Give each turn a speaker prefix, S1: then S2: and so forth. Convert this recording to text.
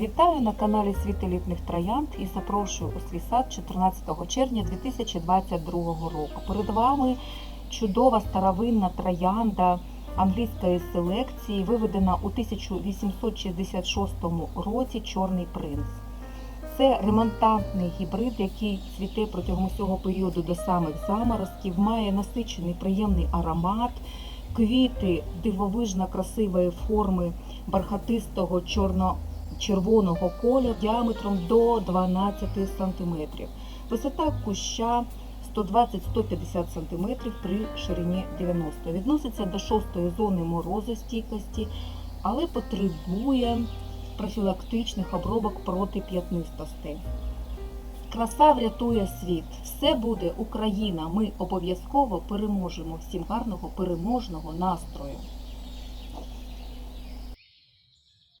S1: Вітаю на каналі Світ елітних троянд і запрошую у свій сад 14 червня 2022 року. Перед вами чудова старовинна троянда англійської селекції, виведена у 1866 році Чорний принц. Це ремонтантний гібрид, який цвіте протягом усього періоду до самих заморозків, має насичений приємний аромат, квіти дивовижно красивої форми бархатистого чорно червоного кольору діаметром до 12 см. Висота куща 120-150 см при ширині 90 Відноситься до шостої зони морозостійкості, але потребує профілактичних обробок проти п'ятнистостей. Краса врятує світ. Все буде Україна. Ми обов'язково переможемо. Всім гарного переможного настрою.